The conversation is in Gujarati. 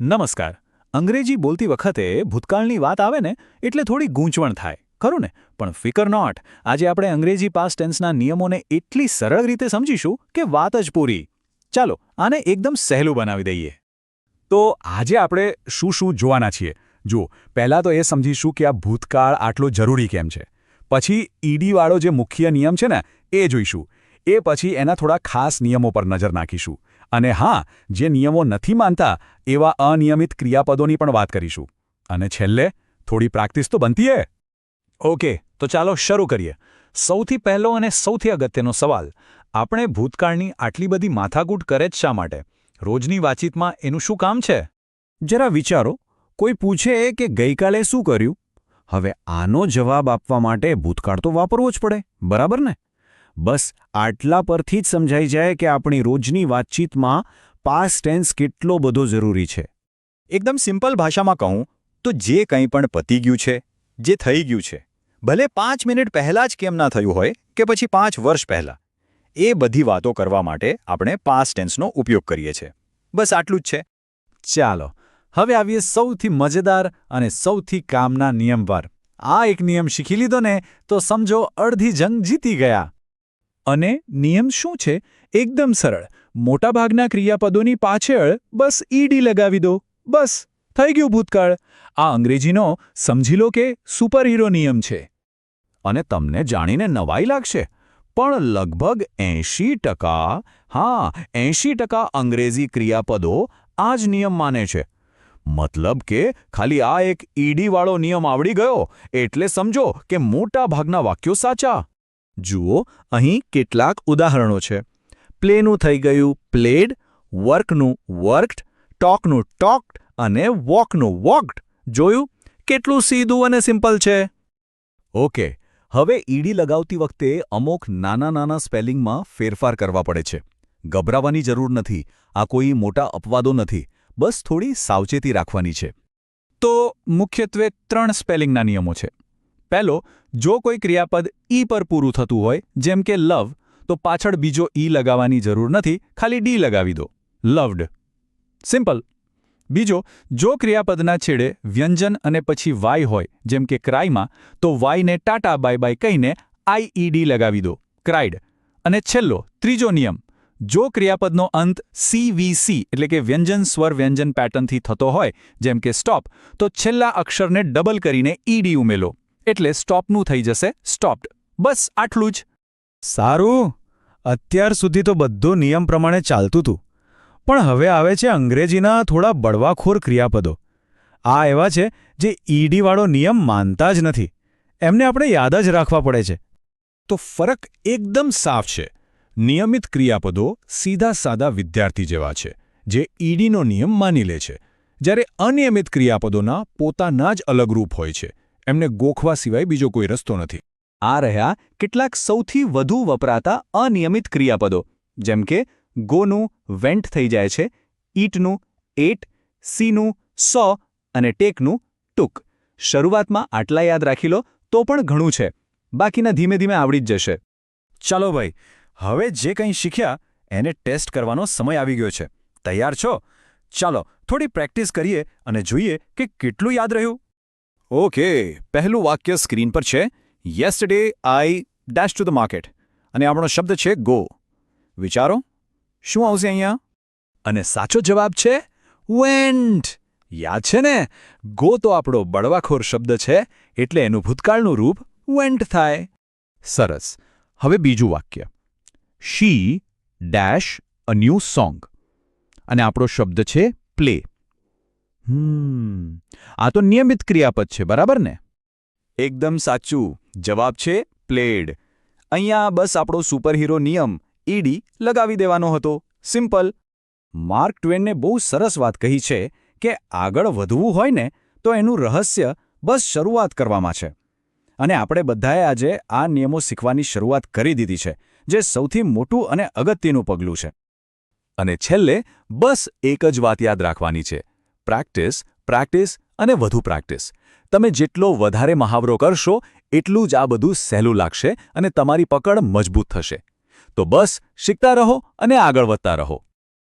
નમસ્કાર. અંગ્રેજી બોલતી વખતે ભૂતકાળની વાત આવે ને એટલે થોડી ગૂંચવણ થાય, ખરું ને? પણ ફિકર નોટ, આજે આપણે અંગ્રેજી પાસ્ટ ટેન્સના નિયમોને એટલી સરળ રીતે સમજીશું કે વાત જ પૂરી. ચાલો, આને એકદમ સહેલું બનાવી દઈએ. તો આજે આપણે શું શું જોવાના છીએ? જુઓ, પહેલાં તો એ સમજીશું કે આ ભૂતકાળ આટલો જરૂરી કેમ છે. પછી ઈડીવાળો જે મુખ્ય નિયમ છે ને, એ જોઈશું. એ પછી એના થોડા ખાસ નિયમો પર નજર નાખીશું. અને હા, જે નિયમો નથી માનતા, એવા અનિયમિત ક્રિયાપદોની પણ વાત કરીશું. અને છેલ્લે, થોડી પ્રેક્ટિસ તો બનતી હે. ઓકે, તો ચાલો શરૂ કરીએ. સૌથી પહેલો અને સૌથી અગત્યનો સવાલ, આપણે ભૂતકાળની આટલી બધી માથાકૂટ કરે જ શા માટે? રોજની વાતચીતમાં એનું શું કામ છે? જરા વિચારો, કોઈ પૂછે કે ગઈકાલે શું કર્યું? હવે આનો જવાબ આપવા માટે ભૂતકાળ તો વાપરવો જ પડે, બરાબર ને? બસ આટલા પરથી જ સમજાઈ જાય કે આપણી રોજની વાતચીતમાં પાસ્ટ ટેન્સ કેટલો બધો જરૂરી છે. એકદમ સિમ્પલ ભાષામાં કહું તો જે કંઈ પણ પતી ગયું છે જે થઈ ગયું છે ભલે પાંચ મિનિટ પહેલાં જ કેમ ના થયું હોય કે પછી પાંચ વર્ષ પહેલાં એ બધી વાતો કરવા માટે આપણે પાસ્ટ ટેન્સનો ઉપયોગ કરીએ છીએ. બસ આટલું જ છે. ચાલો હવે આવીએ સૌથી મજેદાર અને સૌથી કામના નિયમ પર આ એક નિયમ શીખી લીધો ને તો સમજો અડધી જંગ જીતી ગયા. અને નિયમ શું છે? એકદમ સરળ. મોટાભાગના ક્રિયાપદોની પાછળ બસ ઈડી લગાવી દો. બસ, થઈ ગયું ભૂતકાળ. આ અંગ્રેજીનો સમજી લો કે સુપરહીરો નિયમ છે. અને તમને જાણીને નવાઈ લાગશે. પણ લગભગ એંશી ટકા, હા, એંશી ટકા અંગ્રેજી ક્રિયાપદો આ જ નિયમ માને છે. મતલબ કે ખાલી આ એક ઈડીવાળો નિયમ આવડી ગયો. એટલે સમજો કે મોટા ભાગના વાક્યો સાચા. જુઓ, અહીં કેટલાક ઉદાહરણો છે. પ્લેનું થઈ ગયું પ્લેડ વર્કનું વર્કડ ટોકનું ટોક્ડ અને વોકનું વોકડ જોયું? કેટલું સીધું અને સિમ્પલ છે. ઓકે હવે ઈડી લગાવતી વખતે અમુક નાના નાના સ્પેલિંગમાં ફેરફાર કરવા પડે છે. ગભરાવાની જરૂર નથી. આ કોઈ મોટા અપવાદો નથી. બસ થોડી સાવચેતી રાખવાની છે. તો મુખ્યત્વે ત્રણ સ્પેલિંગના નિયમો છે. પહેલો, જો કોઈ ક્રિયાપદ ઈ પર પૂરું થતું હોય, જેમ કે લવ, તો પાછળ બીજો ઈ લગાવવાની જરૂર નથી, ખાલી ડી લગાવી દો. લવડ. સિમ્પલ. બીજો, જો ક્રિયાપદના છેડે વ્યંજન અને પછી વાય હોય, જેમ કે ક્રાયમાં તો વાયને ટાટા બાય બાય કહીને આઈઈડી લગાવી દો ક્રાઇડ અને છેલ્લો, ત્રીજો નિયમ. જો ક્રિયાપદનો અંત સીવીસી એટલે કે વ્યંજન સ્વર વ્યંજન પેટર્નથી થતો હોય, જેમ કે સ્ટોપ તો છેલ્લા અક્ષરને ડબલ કરીને ઈડી ઉમેલો એટલે સ્ટોપનું થઈ જશે સ્ટોપ્ડ બસ, આટલું જ. સારું. અત્યાર સુધી તો બધું નિયમ પ્રમાણે ચાલતું હતું. પણ હવે આવે છે અંગ્રેજીના થોડા બળવાખોર ક્રિયાપદો. આ એવા છે જે ઈડીવાળો નિયમ માનતા જ નથી. એમને આપણે યાદ જ રાખવા પડે છે. તો ફરક એકદમ સાફ છે. નિયમિત ક્રિયાપદો સીધા સાદા વિદ્યાર્થી જેવા છે, જે ઈડીનો નિયમ માની લે છે. જ્યારે અનિયમિત ક્રિયાપદોના પોતાના જ અલગ રૂપ હોય છે. એમને ગોખવા સિવાય બીજો કોઈ રસ્તો નથી. આ રહ્યા કેટલાક સૌથી વધુ વપરાતા અનિયમિત ક્રિયાપદો, જેમ કે ગોનું વેન્ટ થઈ જાય છે, ઈટનું એટ, સીનું સો અને ટેકનું ટૂંક. શરૂઆતમાં આટલા યાદ રાખી લો તો પણ ઘણું છે. બાકીના ધીમે ધીમે આવડી જ જશે. ચાલો ભાઈ, હવે જે કંઈ શીખ્યા એને ટેસ્ટ કરવાનો સમય આવી ગયો છે. તૈયાર છો? ચાલો, થોડી પ્રેક્ટિસ કરીએ અને જોઈએ કે કેટલું યાદ રહ્યું. ઓકે, પહેલું વાક્ય સ્ક્રીન પર છે. Yesterday I dash to the market અને આપણો શબ્દ છે ગો વિચારો, શું આવશે અહીંયા? અને સાચો જવાબ છે વેન્ટ યાદ છે ને? ગો તો આપણો બળવાખોર શબ્દ છે, એટલે એનું ભૂતકાળનું રૂપ વેન્ટ થાય. સરસ. હવે બીજું વાક્ય. She dash a new song અને આપણો શબ્દ છે પ્લે હમ. આ તો નિયમિત ક્રિયાપદ છે, બરાબર ને? એકદમ સાચું. જવાબ છે પ્લેડ અહીંયા બસ આપણો સુપરહીરો નિયમ, ઈડી, લગાવી દેવાનો હતો. સિમ્પલ માર્ક ટ્વેનને બહુ સરસ વાત કહી છે કે આગળ વધવું હોય ને તો એનું રહસ્ય બસ શરૂઆત કરવામાં છે. અને આપણે બધાએ આજે આ નિયમો શીખવાની શરૂઆત કરી દીધી છે, જે સૌથી મોટું અને અગત્યનું પગલું છે. અને છેલ્લે બસ એક જ વાત યાદ રાખવાની છે. પ્રેક્ટિસ પ્રેક્ટિસ અને વધુ પ્રેક્ટિસ. તમે જેટલો વધારે મહાવરો કરશો, એટલું જ આ બધું સહેલું લાગશે અને તમારી પકડ મજબૂત થશે. તો બસ, શીખતા રહો અને આગળ વધતા રહો.